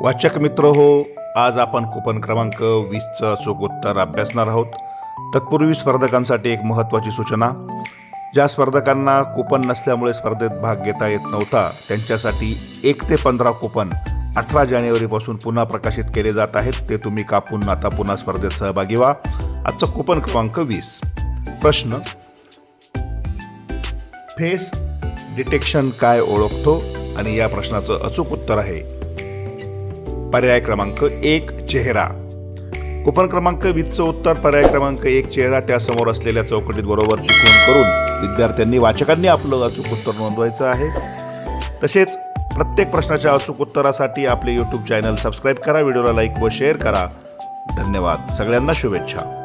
वाचक मित्र हो आज आपण कुपन क्रमांक वीसचं अचूक उत्तर अभ्यासणार आहोत. तत्पूर्वी स्पर्धकांसाठी एक महत्त्वाची सूचना. ज्या स्पर्धकांना कुपन नसल्यामुळे स्पर्धेत भाग घेता येत नव्हता त्यांच्यासाठी एक ते पंधरा कुपन अठरा जानेवारीपासून पुन्हा प्रकाशित केले जात आहेत. ते तुम्ही कापून आता पुन्हा स्पर्धेत सहभागी व्हा. आजचं कुपन क्रमांक वीस. प्रश्न. फेस डिटेक्शन काय ओळखतो? आणि या प्रश्नाचं अचूक उत्तर आहे. पर्याय क्रमांक एक चेहरा. कुपन क्रमांक वीसचं उत्तर पर्याय क्रमांक एक चेहरा. त्यासमोर असलेल्या चौकटीत बरोबर चिकवून करून विद्यार्थ्यांनी वाचकांनी आपलं अचूक उत्तर नोंदवायचं आहे. तसेच प्रत्येक प्रश्नाच्या अचूक उत्तरासाठी आपले यूट्यूब चॅनल सबस्क्राईब करा व्हिडिओला लाईक व शेअर करा. धन्यवाद. सगळ्यांना शुभेच्छा.